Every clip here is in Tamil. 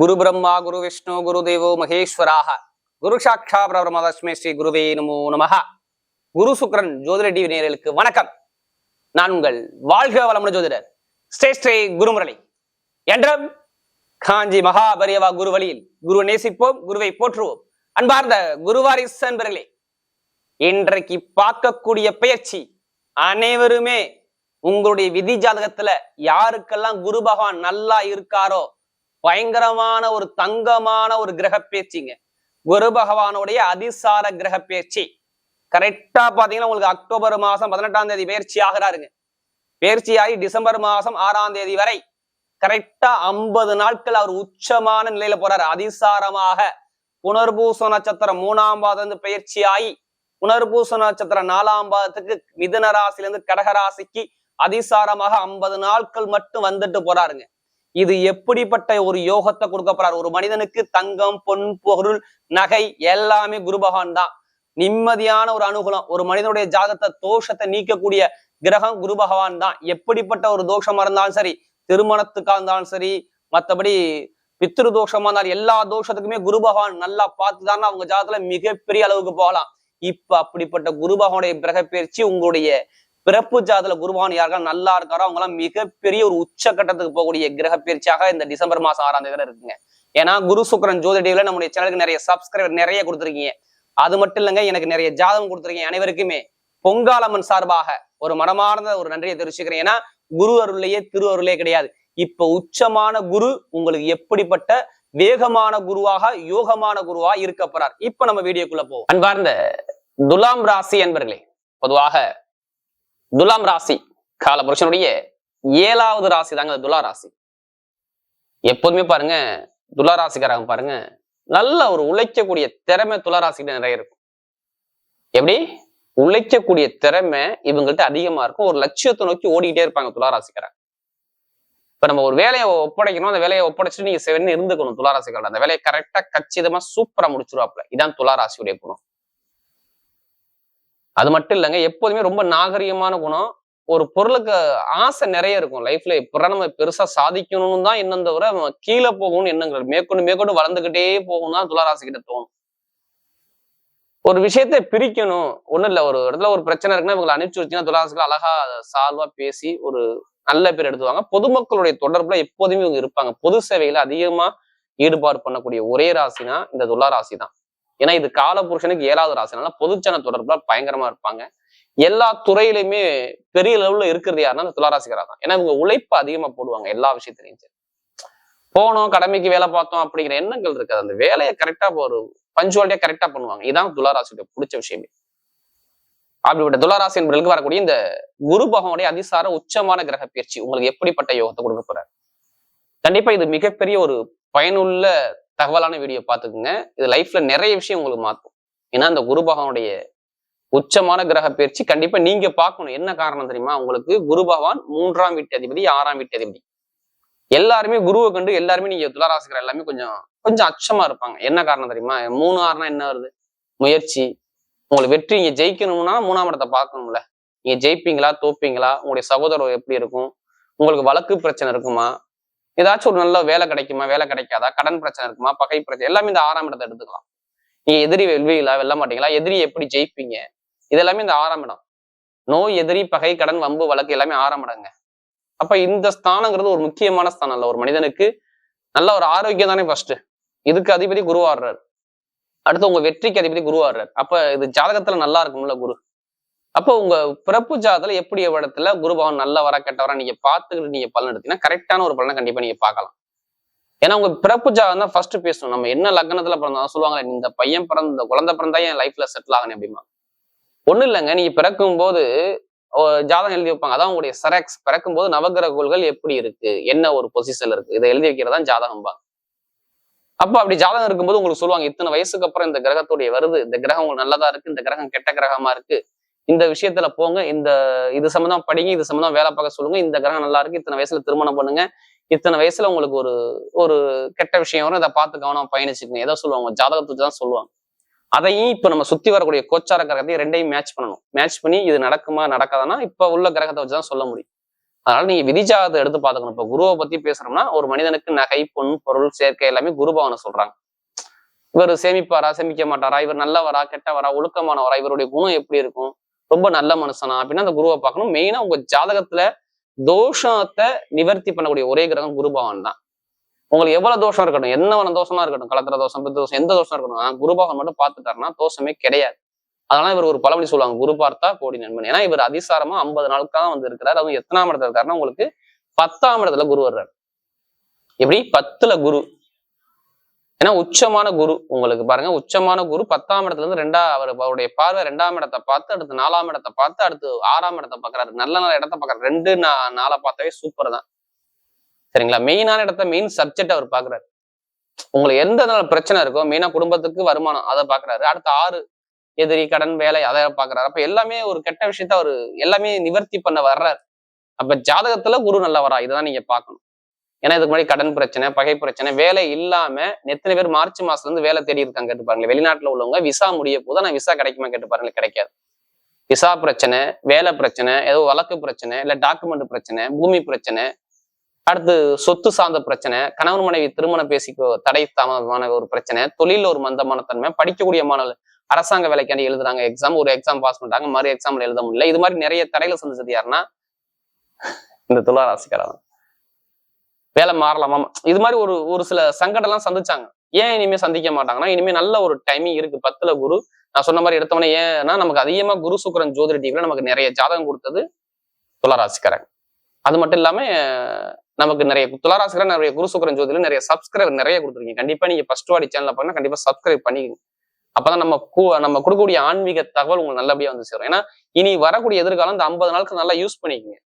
குரு பிரம்மா குரு விஷ்ணு குரு தேவோ மகேஸ்வராக குரு சாட்சா பிரபரமதஸ்மே ஸ்ரீ குருவே நமோ நமஹ குரு சுக்ரன் ஜோதிட டிவி நேயர்களுக்கு வணக்கம். நான் உங்கள் வாழ்க வளமுடன் ஜோதிடர் ஸ்ரே ஸ்ரீ குருமுரளி. என்றும் காஞ்சி மகாபரியவா குரு வழியில் குரு நேசிப்போம் குருவை போற்றுவோம். அன்பார்ந்த குருவாரிஸ் அன்பர்களே இன்றைக்கு பார்க்கக்கூடிய பயிற்சி அனைவருமே உங்களுடைய விதி ஜாதகத்துல யாருக்கெல்லாம் குரு பகவான் நல்லா இருக்காரோ பயங்கரமான ஒரு தங்கமான ஒரு கிரக பேச்சுங்க குரு பகவானுடைய அதிசார கிரக பேச்சு கரெக்டா பாத்தீங்கன்னா உங்களுக்கு அக்டோபர் மாசம் பதினெட்டாம் தேதி பயிற்சி ஆகிறாருங்க. பயிற்சியாகி டிசம்பர் மாசம் ஆறாம் தேதி வரை கரெக்டா ஐம்பது நாட்கள் அவர் உச்சமான நிலையில போறாரு. அதிசாரமாக புனர்பூச நட்சத்திரம் மூணாம் பாதம் இருந்து பயிற்சியாகி புனர்பூச நட்சத்திரம் நாலாம் பாதத்துக்கு மிதுன ராசிலிருந்து கடகராசிக்கு அதிசாரமாக ஐம்பது நாட்கள் மட்டும் வந்துட்டு போறாருங்க. இது எப்படிப்பட்ட ஒரு யோகத்தை கொடுக்க ஒரு மனிதனுக்கு தங்கம் பொன் பொருள் நகை எல்லாமே குரு பகவான் தான். நிம்மதியான ஒரு அனுகூலம். ஒரு மனிதனுடைய ஜாதகத்தை தோஷத்தை நீக்கக்கூடிய கிரகம் குரு பகவான் தான். எப்படிப்பட்ட ஒரு தோஷமா இருந்தாலும் சரி திருமணத்துக்கா இருந்தாலும் சரி மத்தபடி பித்ரு தோஷமா இருந்தாலும் எல்லா தோஷத்துக்குமே குரு பகவான் நல்லா பார்த்துதான் அவங்க ஜாதகத்துல மிகப்பெரிய அளவுக்கு போகலாம். இப்ப அப்படிப்பட்ட குரு பகவானுடைய கிரக பயிற்சி உங்களுடைய பிறப்பு ஜாதல குருவான் யாருக்கா நல்லா இருக்காரோ அவங்களாம் மிகப்பெரிய ஒரு உச்சக்கட்டத்துக்கு போகக்கூடிய கிரக பயிற்சியாக இந்த டிசம்பர் மாசம் ஆறாம் தேதி இருக்குங்க. ஏன்னா குரு சுக்கரன் ஜோதிடியில நம்முடைய சேனலுக்கு நிறைய சப்ஸ்கிரைபர் நிறைய கொடுத்துருக்கீங்க. அது மட்டும் இல்லைங்க எனக்கு நிறைய ஜாதகம் கொடுத்துருக்கீங்க அனைவருக்குமே. பொங்காலம்மன் சார்பாக ஒரு மனமார்ந்த ஒரு நன்றியை தெரிவிச்சுக்கிறேன். ஏன்னா குரு அருளையே திரு அருளே கிடையாது. இப்ப உச்சமான குரு உங்களுக்கு எப்படிப்பட்ட வேகமான குருவாக யோகமான குருவா இருக்க போறார்? இப்ப நம்ம வீடியோக்குள்ள போவோம். அன்பார்ந்த துலாம் ராசி என்பர்களே பொதுவாக துலாம் ராசி கால புருஷனுடைய ஏழாவது ராசி தாங்க துலா ராசி. எப்போதுமே பாருங்க துலா ராசிக்காரங்க பாருங்க நல்ல ஒரு உழைக்கக்கூடிய திறமை துலா ராசிக்கிட்ட நிறைய இருக்கும். எப்படி? உழைக்கக்கூடிய திறமை இவங்கள்ட்ட அதிகமா இருக்கும். ஒரு லட்சியத்தை நோக்கி ஓடிக்கிட்டே இருப்பாங்க துலா ராசிக்காரங்க. இப்ப நம்ம ஒரு வேலையை ஒப்படைக்கணும். அந்த வேலையை ஒப்படைச்சிட்டு நீங்க செவன் இருந்துக்கணும் துலாராசிக்கார அந்த வேலையை கரெக்டா கச்சிதமா சூப்பரா முடிச்சிருவாப்ல இதான் துளாராசியுடைய குணம். அது மட்டும் இல்லைங்க எப்போதுமே ரொம்ப நாகரிகமான குணம். ஒரு பொருளுக்கு ஆசை நிறைய இருக்கும். லைஃப்ல இப்ப நம்ம பெருசா சாதிக்கணும்னு தான் எண்ணம் தவிர கீழே போகணும்னு எண்ணங்கள். மேற்கொண்டு மேற்கொண்டு வளர்ந்துகிட்டே போகணும் தான் துளாராசி கிட்ட தோணும். ஒரு விஷயத்த பிரிக்கணும். ஒண்ணும் இல்ல. ஒரு இடத்துல ஒரு பிரச்சனை இருக்குன்னா இவங்களை அனுப்பிச்சு வச்சுன்னா துளாராசிகள் அழகா சால்வா பேசி ஒரு நல்ல பேர் எடுத்துவாங்க பொதுமக்களுடைய தொடர்புல எப்போதுமே இவங்க இருப்பாங்க. பொது சேவையில அதிகமா ஈடுபாடு பண்ணக்கூடிய ஒரே ராசினா இந்த துளாராசி தான் ஏன்னா இது கால புருஷனுக்கு ஏழாவது ராசினால பொதுச்சன தொடர்புல பயங்கரமா இருப்பாங்க. எல்லா துறையிலுமே பெரிய லெவல்ல இருக்கிறது யாருன்னா அந்த துளாராசிகரா தான். ஏன்னா இவங்க உழைப்பு அதிகமா போடுவாங்க எல்லா விஷயத்திலையும் சரி. போனோம் கடமைக்கு வேலை பார்த்தோம் அப்படிங்கிற எண்ணங்கள் இருக்காது. அந்த வேலையை கரெக்டா ஒரு பஞ்சுவாலிட்டியா கரெக்டா பண்ணுவாங்க. இதான் துளாராசியோட பிடிச்ச விஷயமே. அப்படிப்பட்ட துளாராசி என்பவர்களுக்கு வரக்கூடிய இந்த குரு பகவனுடைய அதிசார உச்சமான கிரக பயிற்சி உங்களுக்கு எப்படிப்பட்ட யோகத்தை கொடுக்க போறாரு? கண்டிப்பா இது மிகப்பெரிய ஒரு பயனுள்ள தகவலான வீடியோ பார்த்துக்குங்க. இது லைஃப்ல நிறைய விஷயம் உங்களுக்கு மாற்றும் ஏன்னா அந்த குரு பகவானுடைய உச்சமான கிரக பயிற்சி கண்டிப்பா நீங்க பார்க்கணும். என்ன காரணம் தெரியுமா? உங்களுக்கு குரு பகவான் மூன்றாம் வீட்டு அதிபதி ஆறாம் வீட்டு அதிபதி. எல்லாருமே குருவை கண்டு எல்லாருமே நீங்க துளாராசிக்கிற எல்லாமே கொஞ்சம் கொஞ்சம் அச்சமா இருப்பாங்க. என்ன காரணம் தெரியுமா? மூணு ஆறுனா என்ன வருது? முயற்சி. உங்களுக்கு வெற்றி. இங்க ஜெயிக்கணும்னா மூணாம் இடத்தை பார்க்கணும்ல. நீங்க ஜெயிப்பீங்களா? தோப்பீங்களா? உங்களுடைய சகோதரர் எப்படி இருக்கும்? உங்களுக்கு வழக்கு பிரச்சனை இருக்குமா? ஏதாச்சும் ஒரு நல்ல வேலை கிடைக்குமா? வேலை கிடைக்காதா? கடன் பிரச்சனை இருக்குமா? பகை பிரச்சனை எல்லாமே இந்த ஆறாம் இடத்தை எடுத்துக்கலாம். நீங்க எதிரி வெல்வீங்களா வெல்ல மாட்டீங்களா? எதிரி எப்படி ஜெயிப்பீங்க? இது எல்லாமே இந்த ஆறாம் இடம். நோய் எதிரி பகை கடன் வம்பு வழக்கு எல்லாமே ஆறாம் இடங்க. அப்ப இந்த ஸ்தானங்கிறது ஒரு முக்கியமான ஸ்தானம் இல்ல. ஒரு மனிதனுக்கு நல்ல ஒரு ஆரோக்கியம் தானே ஃபர்ஸ்ட் இதுக்கு அதிபதி குருவாடுறாரு அடுத்து உங்க வெற்றிக்கு அதிபதி குருவாடுறாரு அப்ப இது ஜாதகத்துல நல்லா இருக்கும்ல குரு? அப்போ உங்க பிறப்பு ஜாதத்துல எப்படி இடத்துல குருபவன் நல்ல வர கெட்டவரா நீங்க பார்த்துக்கிட்டு நீங்க பலன் எடுத்தீங்கன்னா கரெக்டான ஒரு பலனை கண்டிப்பா நீங்க பார்க்கலாம். ஏன்னா உங்க பிறப்பு ஜாதகம் தான் ஃபர்ஸ்ட் பேசணும். நம்ம என்ன லக்னத்துல பிறந்தாலும் சொல்லுவாங்க இந்த பையன் பிறந்த இந்த குழந்தை பிறந்தா என் லைஃப்ல செட்டில் ஆகணும் அப்படிமா ஒண்ணும் இல்லைங்க. நீங்க பிறக்கும் போது ஜாதகம் எழுதி வைப்பாங்க. அதான் உங்களுடைய சரக்ஸ் பிறக்கும் போது நவகிரக கோள்கள் எப்படி இருக்கு? என்ன ஒரு பொசிஷன்ல இருக்கு? இதை எழுதி வைக்கிறதா ஜாதகம் பா அப்ப அப்படி ஜாதகம் இருக்கும்போது உங்களுக்கு சொல்லுவாங்க இத்தனை வயசுக்கு அப்புறம் இந்த கிரகத்துடைய வருது. இந்த கிரகம் உங்களுக்கு நல்லதா இருக்கு? இந்த கிரகம் கெட்ட கிரகமா இருக்கு? இந்த விஷயத்துல போங்க. இந்த இது சம்மந்தம் படிங்க இது சம்மந்தம் வேலை பார்க்க சொல்லுங்க. இந்த கிரகம் நல்லா இருக்கு. இத்தனை வயசுல திருமணம் பண்ணுங்க. இத்தனை வயசுல உங்களுக்கு ஒரு ஒரு கெட்ட விஷயம் வரும். இதை பார்த்து கவனம் பயணிச்சுக்கணும் ஏதோ சொல்லுவாங்க. ஜாதகத்துக்கு தான் சொல்லுவாங்க. அதையும் இப்ப நம்ம சுத்தி வரக்கூடிய கோச்சார கிரகத்தையும் ரெண்டையும் மேட்ச் பண்ணணும். மேட்ச் பண்ணி இது நடக்குமா நடக்காதானா இப்ப உள்ள கிரகத்தை வச்சுதான் சொல்ல முடியும். அதனால நீங்க விதிஜாதத்தை எடுத்து பார்த்துக்கணும். இப்ப குருவை பத்தி பேசுறோம்னா ஒரு மனிதனுக்கு நகை பொன் பொருள் சேர்க்கை எல்லாமே குருபவனை சொல்றாங்க. இவர் சேமிப்பாரா சேமிக்க மாட்டாரா? இவர் நல்லவரா கெட்டவரா ஒழுக்கமானவரா? இவருடைய குணம் எப்படி இருக்கும்? ரொம்ப நல்ல மனுஷனா. அப்படின்னா அந்த குருவை பார்க்கணும். மெயினா உங்க ஜாதகத்துல தோஷத்தை நிவர்த்தி பண்ணக்கூடிய ஒரே கிரகம் குரு பகவான் தான். உங்களுக்கு எவ்வளவு தோஷம் இருக்கட்டும் என்ன தோஷமா இருக்கட்டும் கலத்திர தோஷம் பித்த தோஷம் எந்த தோஷம் இருக்கட்டும் ஆனா குரு பகவான் மட்டும் பார்த்துட்டாருன்னா தோஷமே கிடையாது. அதனால இவர் ஒரு பழமொழி சொல்லுவாங்க குரு பார்த்தா கோடி நண்பன். ஏன்னா இவர் அதிசாரமா ஐம்பது நாளுக்காக வந்து இருக்கிறார் அதுவும் எத்தனாம் இடத்துல இருக்காருன்னா உங்களுக்கு பத்தாம் இடத்துல குரு வர்றாரு. எப்படி? பத்துல குரு. ஏன்னா உச்சமான குரு உங்களுக்கு பாருங்க. உச்சமான குரு பத்தாம் இடத்துல இருந்து ரெண்டா அவர் அவருடைய பார்வை ரெண்டாம் இடத்தை பார்த்து அடுத்து நாலாம் இடத்தை பார்த்து அடுத்து ஆறாம் இடத்தை பார்க்கறாரு. நல்ல நல்ல இடத்த பார்க்கறாரு. ரெண்டு நா நாளை பார்த்தாவே சூப்பர் தான். சரிங்களா? மெயினான இடத்த மெயின் சப்ஜெக்ட் அவர் பார்க்கறாரு. உங்களுக்கு எந்த பிரச்சனை இருக்கோ மெயினா குடும்பத்துக்கு வருமானம் அதை பாக்குறாரு அடுத்து ஆறு எதிரி கடன் வேலை அதை பாக்குறாரு அப்ப எல்லாமே ஒரு கெட்ட விஷயத்த அவர் எல்லாமே நிவர்த்தி பண்ண வர்றாரு. அப்ப ஜாதகத்துல குரு நல்லவரா? இதுதான் நீங்க பாக்கணும் ஏன்னா இதுக்கு முன்னாடி கடன் பிரச்சனை பகை பிரச்சனை வேலை இல்லாம எத்தனை பேர் மார்ச் மாசத்துல இருந்து வேலை தேடி இருக்காங்க கேட்டு பாருங்க வெளிநாட்டுல உள்ளவங்க விசா முடிய போது நான் விசா கிடைக்குமா கேட்டு பாருங்க கிடைக்காது. விசா பிரச்சனை வேலை பிரச்சனை ஏதோ வழக்கு பிரச்சனை இல்ல டாக்குமெண்ட் பிரச்சனை பூமி பிரச்சனை அடுத்து சொத்து சார்ந்த பிரச்சனை கணவன் மனைவி திருமணம் பேசிக்கோ தடை தாமதமான ஒரு பிரச்சனை தொழில ஒரு மந்தமான தன்மை படிக்கக்கூடிய மாணவர் அரசாங்க வேலைக்காண்டி எழுதுறாங்க எக்ஸாம் ஒரு எக்ஸாம் பாஸ் பண்றாங்க மறு எக்ஸாம்ல எழுத முடியல. இது மாதிரி நிறைய தடைகளை சந்திச்சது யாருன்னா இந்த துளாராசிக்காரன் வேலை மாறலாமா? இது மாதிரி ஒரு ஒரு சில சங்கடம் எல்லாம் சந்திச்சாங்க. ஏன் இனிமே சந்திக்க மாட்டாங்கன்னா இனிமே நல்ல ஒரு டைமிங் இருக்கு. பத்துல குரு நான் சொன்ன மாதிரி எடுத்தவனே ஏன்னா நமக்கு அதிகமா குரு சுக்கரன் ஜோதிட டிவில நமக்கு நிறைய ஜாதகம் கொடுத்தது துளாராசிக்காரங்க. அது மட்டும் இல்லாம நமக்கு நிறைய துளாராசிக்காரன் நிறைய குரு சுக்கரன் ஜோதியில நிறைய சப்ஸ்கிரைபர் நிறைய கொடுத்துருக்கீங்க. கண்டிப்பா நீங்க ஃபர்ஸ்ட் வாடி சேனல்ல பண்ணா கண்டிப்பா சப்ஸ்கிரைப் பண்ணிக்கோங்க. அப்பதான் நம்ம நம்ம கொடுக்கக்கூடிய ஆன்மீக தகவல் உங்களுக்கு நல்லபடியா வந்து சேரும். ஏன்னா இனி வரக்கூடிய எதிர்காலம் இந்த ஐம்பது நாளுக்கு நல்லா யூஸ் பண்ணிக்கோங்க.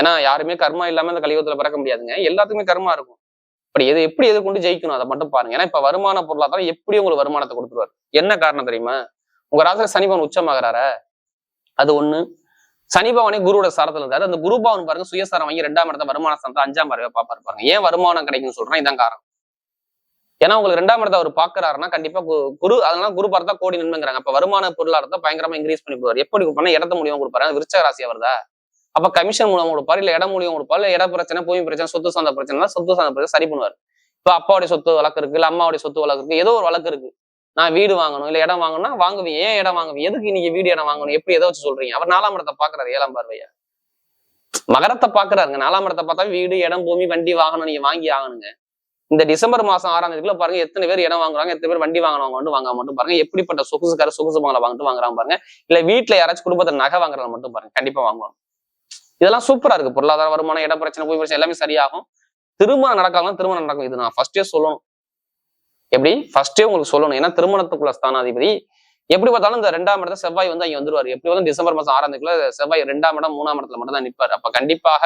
ஏன்னா யாருமே கர்மா இல்லாம இந்த கலியுகத்துல பிறக்க முடியாதுங்க. எல்லாத்துக்குமே கர்மா இருக்கும். அப்படி எது எப்படி எது கொண்டு ஜெயிக்கணும் அதை மட்டும் பாருங்க. ஏன்னா இப்ப வருமான பொருளாதாரம் எப்படி உங்களுக்கு வருமானத்தை கொடுத்துருவாரு. என்ன காரணம் தெரியுமா? உங்க ராசியில சனிபவன் உச்சமாகறாரு? அது ஒண்ணு. சனிபவனே குருவோட சாரத்துல இருந்தாரு. அந்த குரு பவன் பாருங்க சுயசாரம் வாங்கி ரெண்டாம் இடத்த வருமான சாரத்தை அஞ்சாம் பார்வையா பாப்பாரு பாருங்க. ஏன் வருமானம் கிடைக்கும்னு சொல்றேன் இதான் காரணம். ஏன்னா உங்களுக்கு ரெண்டாம் இடத்த அவர் பாக்குறாருன்னா கண்டிப்பா குரு அதனால குரு பார்த்தா கோடி நன்மைங்கிறாங்க. அப்ப வருமான பொருளாதாரத்தை பயங்கரமா இன்க்ரீஸ் பண்ணி போவார். எப்படி பண்ணா இடத்த முடியும் கொடுப்பாரு. விருச்ச ராசியா வருதா அப்ப கமிஷன் மூலம் கொடுப்பாரு இல்ல இடம் மூலியம் கொடுப்பாரு இல்ல இட பிரச்சனை பூமி பிரச்சனை சொத்து சார்ந்த பிரச்சனை சொத்து சார்ந்த பிரச்சனை சரி பண்ணுவார். இப்ப அப்பாவுடைய சொத்து வழக்கு இருக்கு இல்ல அம்மாவுடைய சொத்து வழக்கு இருக்கு ஏதோ ஒரு வழக்கு இருக்கு. நான் வீடு வாங்கணும் இல்ல இடம் வாங்கணும்னா வாங்குவீங்க ஏன் இடம் வாங்குவீங்க எதுக்கு நீங்க வீடு இடம் வாங்கணும்? எப்படி எதை வச்சு சொல்றீங்க? அவர் நாலாம் இடத்தை பாக்குறாரு ஏழாம் பார்வையா. மகரத்தை பாக்குறாருங்க நாலாம் இடத்தை பார்த்தா வீடு இடம் பூமி வண்டி வாகனம் நீங்க வாங்கி ஆகணுங்க. இந்த டிசம்பர் மாசம் ஆறாம் தேதிக்குள்ள பாருங்க எத்தனை பேர் இடம் வாங்குறாங்க எத்தனை பேர் வண்டி வாங்கினவங்க மட்டும் வாங்க மட்டும் பாருங்க. எப்படிப்பட்ட சொகுசுக்கார சொகுசு மங்களை வாங்கிட்டு வாங்குறாங்க பாருங்க. இல்ல வீட்டுல யாராச்சும் குடும்பத்துல நகை வாங்குறத மட்டும் பாருங்க கண்டிப்பா வாங்குவாங்க. இதெல்லாம் சூப்பரா இருக்கு. பொருளாதார வருமானம் இட பிரச்சனை போய் பிரச்சனை எல்லாமே சரியாகும். திருமணம் நடக்கலாம் திருமணம் நடக்கும். இது நான் ஃபர்ஸ்டே சொல்லணும். எப்படி? ஃபர்ஸ்டே உங்களுக்கு சொல்லணும். ஏன்னா திருமணத்துக்குள்ள ஸ்தானாதிபதி. எப்படி பார்த்தாலும் இந்த ரெண்டாம் இடத்துல செவ்வாய் வந்து அங்கே வந்துருவாரு. எப்படி வந்து டிசம்பர் மாசம் ஆறாம் தேதிக்குள்ள செவ்வாய் ரெண்டாம் இடம் மூணாம் இடத்துல மட்டும் தான் நிற்பார் அப்ப கண்டிப்பாக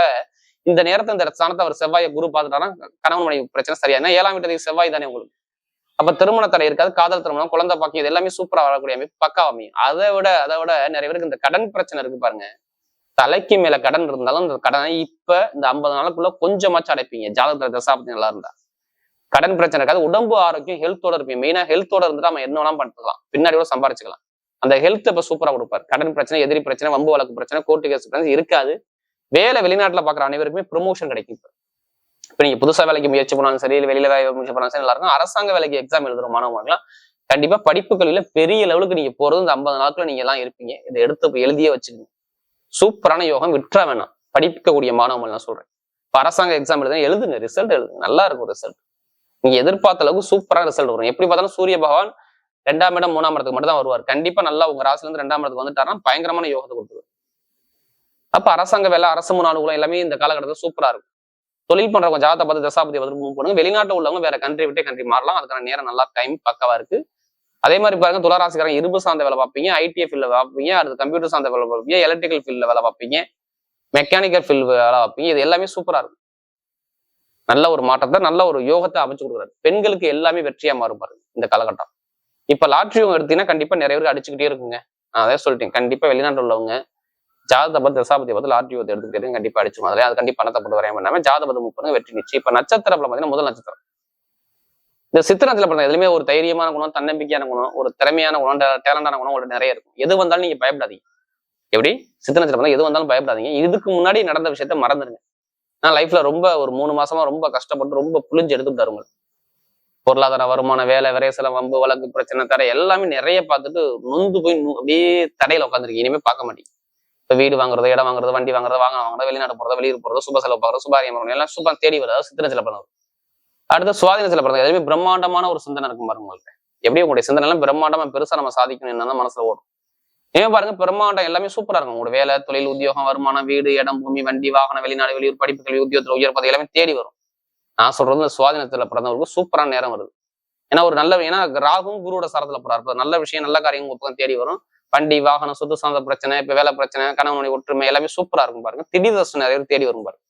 இந்த நேரத்தை இந்த ஸ்தானத்தை அவர் செவ்வாயை குரு பார்த்துட்டாருன்னா கணவன் மனைவி பிரச்சனை சரியா. ஏன்னா ஏழாம் வீட்டுக்கு செவ்வாய் தானே உங்களுக்கு. அப்ப திருமண தடை இருக்காது காதல் திருமணம் குழந்தை பாக்கியம் இது எல்லாமே சூப்பரா வரக்கூடிய அமைப்பு பக்கா அமையும். அதை விட அதை விட நிறைய பேருக்கு இந்த கடன் பிரச்சனை இருக்கு பாருங்க. தலைக்கு மேல கடன் இருந்தாலும் அந்த கடனை இப்ப இந்த ஐம்பது நாளுக்குள்ள கொஞ்சமாச்சும் அடைப்பீங்க. ஜாதகத்துல தசாபத்தி நல்லா இருந்தா. கடன் பிரச்சனை இருக்காது. உடம்பு ஆரோக்கியம் ஹெல்த்தோட இருப்பீங்க. மெயினா ஹெல்த்தோட இருந்துட்டு நம்ம என்ன வேணாலும் பண்ணிக்கலாம்? பின்னாடி கூட சம்பாரிச்சுக்கலாம். அந்த ஹெல்த் இப்ப சூப்பரா கொடுப்பாரு. கடன் பிரச்சனை எதிரி பிரச்சனை வம்பு வழக்கு பிரச்சனை கோர்ட்டு கேஸ் பிரச்சனை இருக்காது. வேலை வெளிநாட்டுல பாக்குற அனைவருக்குமே ப்ரொமோஷன் கிடைக்கும் இப்ப. இப்ப நீங்க புதுசா வேலைக்கு முயற்சி பண்ணாலும் சரி வெளியில வேலை முயற்சி பண்ணாலும் சரி எல்லாருக்கும் அரசாங்க வேலைக்கு எக்ஸாம் எழுதுற மாணவர்கள்லாம் கண்டிப்பா படிப்பு கல்வியில பெரிய லெவலுக்கு நீங்க போறது இந்த ஐம்பது நாட்கள் நீங்க எல்லாம் இருப்பீங்க. இதை எடுத்து எழுதியே வச்சுக்கணும் சூப்பரான யோகம் விட்டுற வேணாம். படிக்கக்கூடிய மாணவர்கள் நான் சொல்றேன். இப்போ அரசாங்க எக்ஸாம் எழுதுங்க எழுதுங்க ரிசல்ட் எழுதுங்க. நல்லா இருக்கும் ரிசல்ட் நீங்க எதிர்பார்த்த அளவுக்கு சூப்பரான ரிசல்ட் வரும். எப்படி பார்த்தாலும் சூரிய பகவான் ரெண்டாம் இடம் மூணாம் இடத்துக்கு மட்டும் தான் வருவார். கண்டிப்பா நல்லா உங்க ராசில இருந்து ரெண்டாம் இடத்துக்கு வந்துட்டாருன்னா பயங்கரமான யோகத்தை கொடுத்துருவார். அப்ப அரசாங்க வேலை அரசு முன்னாளுகளும் எல்லாமே இந்த காலகட்டத்தில் சூப்பரா இருக்கும். தொழில் பண்றவங்க ஜாதத்தை பார்த்து தசாபதி வந்து மூவ் பண்ணுங்க. வெளிநாட்டு உள்ளவங்க வேற கண்ட்ரி விட்டே கண்ட்ரி மாறலாம். அதுக்கான நேரம் நல்லா டைம் பக்கவா இருக்கு. அதே மாதிரி பாருங்க துளாராசிக்காரங்க இரும்பு சார்ந்த வேலை பார்ப்பீங்க ஐடிஐ ஃபீல்ட்ல பார்ப்பீங்க அடுத்து கம்ப்யூட்டர் சார்ந்த வேலை பார்ப்பீங்க எலக்ட்ரிக்கல் ஃபீல்ட்ல வேலை பார்ப்பீங்க மெக்கானிக்கல் ஃபீல்டு வேலை பார்ப்பீங்க. இது எல்லாமே சூப்பரா இருக்கும். நல்ல ஒரு மாற்றத்தை நல்ல ஒரு யோகத்தை அமைச்சு கொடுக்குறாரு. பெண்களுக்கு எல்லாமே வெற்றியா மாறுபாரு இந்த காலகட்டம். இப்ப லாட்ரி எடுத்தீங்கன்னா கண்டிப்பா நிறைய பேருக்கு அடிச்சுக்கிட்டே இருக்குங்க. நான் அதே சொல்லிட்டேன் கண்டிப்பா வெளிநாட்டு உள்ளவங்க ஜாதகத்தை பார்த்து தசாபதி பார்த்து லாட்ரி யோகத்தை கண்டிப்பா அடிச்சு அதிலே அது கண்டிப்பா பணத்தை போட்டு வரையும் பண்ணாம முப்பது வெற்றி நிச்சயம். இப்ப நட்சத்திரம் பார்த்தீங்கன்னா முதல் நட்சத்திரம். இந்த சித்திரத்துல பிறந்த எதுவுமே ஒரு தைரியமான குணம் தன்னம்பிக்கையான குணம் ஒரு திறமையான குணம் டேலண்டான குணம் உங்களுக்கு நிறைய இருக்கும். எது வந்தாலும் நீங்க பயப்படாதீங்க. எப்படி? சித்திரத்துல பிறந்த எது வந்தாலும் பயப்படாதீங்க. இதுக்கு முன்னாடி நடந்த விஷயத்த மறந்துடுங்க. நான் லைஃப்ல ரொம்ப ஒரு மூணு மாசமா ரொம்ப கஷ்டப்பட்டு ரொம்ப புளிஞ்சு எடுத்துட்டாரு உங்களுக்கு பொருளாதார வருமான வேலை விரைசலம் வம்பு வழக்கு பிரச்சனை தடை எல்லாமே நிறைய பார்த்துட்டு நொந்து போய் அப்படியே தடையில உட்காந்துருக்கு இனிமே பார்க்க மாட்டேங்க. இப்போ வீடு வாங்குறது இடம் வாங்குறது வண்டி வாங்குறது வாங்க வாங்குறது வெளிநாடு போறது வெளியூர் போறது சுப செலவு பார்க்கறது சுபாரியம் எல்லாம் சுபம் தேடி வருது. சித்திரச்சில பிறந்தவர் அடுத்து சுவாதினத்துல பிறந்தது எதுவுமே பிரம்மாண்டமான ஒரு சிந்தனை இருக்கும் பாருங்க உங்களுக்கு. எப்படி உங்களுடைய சிந்தனை எல்லாம் பிரம்மாண்டமா பெருசா நம்ம சாதிக்கணும் என்னன்னா மனசுல ஓடும். ஏன் பாருங்க பிரம்மாண்டம் எல்லாமே சூப்பரா இருக்கும். உங்களோட வேலை தொழில் உத்தியோகம் வருமானம் வீடு இடம் பூமி வண்டி வாகனம் வெளிநாடு வெளியூர் படிப்பு கல்வி உத்தியோகத்துல உயர் பதவி எல்லாமே தேடி வரும். நான் சொல்றது இந்த சுவாதீனத்துல பிறந்தவருக்கு சூப்பரான நேரம் வருது. ஏன்னா ஒரு நல்ல ஏன்னா ராகும் குருவோட சாரத்துல போறாரு. நல்ல விஷயம் நல்ல காரியம் உங்க தேடி வரும். வண்டி வாகனம் சொத்து சார்ந்த பிரச்சனை இப்ப வேலை பிரச்சனை கணவனுடைய ஒற்றுமை எல்லாமே சூப்பரா இருக்கும் பாருங்க. திடீர் தர்ஷனம் நிறைய தேடி வரும் பாருங்க.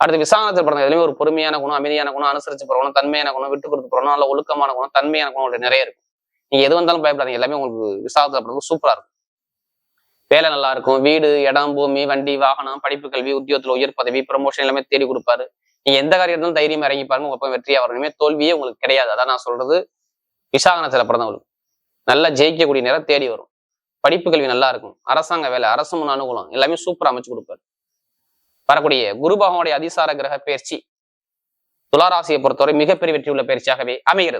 அடுத்து விசாரணத்தில் பிறந்த எதுவுமே ஒரு பொறுமையான குணம் அமைதியான குணம் அனுசரிச்சு போறணும் தன்மையான குணம் விட்டு கொடுத்து போறணும் நல்ல ஒழுக்கமான குணம் தன்மையான குணம் உங்களுக்கு நிறைய இருக்கும். நீங்க எது வந்தாலும் பயப்படாதீங்க. எல்லாமே உங்களுக்கு விசாகத்தில் பிறந்தது சூப்பரா இருக்கும். வேலை நல்லா இருக்கும். வீடு இடம் பூமி வண்டி வாகனம் படிப்பு கல்வி உத்தியோகத்துல உயர் பதவி ப்ரமோஷன் எல்லாமே தேடி கொடுப்பாரு. நீங்க எந்த காரியம் இருந்தாலும் இறங்கி பாருங்க. உங்க அப்பா வெற்றியா வரணுமே தோல்வியே உங்களுக்கு கிடையாது. அதான் நான் சொல்றது. விசாகனத்துல பிறந்தவங்களுக்கு நல்லா ஜெயிக்கக்கூடிய நேரம் தேடி வரும். படிப்பு கல்வி நல்லா இருக்கும். அரசாங்க வேலை அரசு முன் அனுகூலம் எல்லாமே சூப்பரா அமைச்சு கொடுப்பாரு. வரக்கூடிய குரு பகவானுடைய அதிசார கிரக பயிற்சி துளாராசியை பொறுத்தவரை மிகப்பெரிய வெற்றி உள்ள பயிற்சியாகவே அமைகிறது.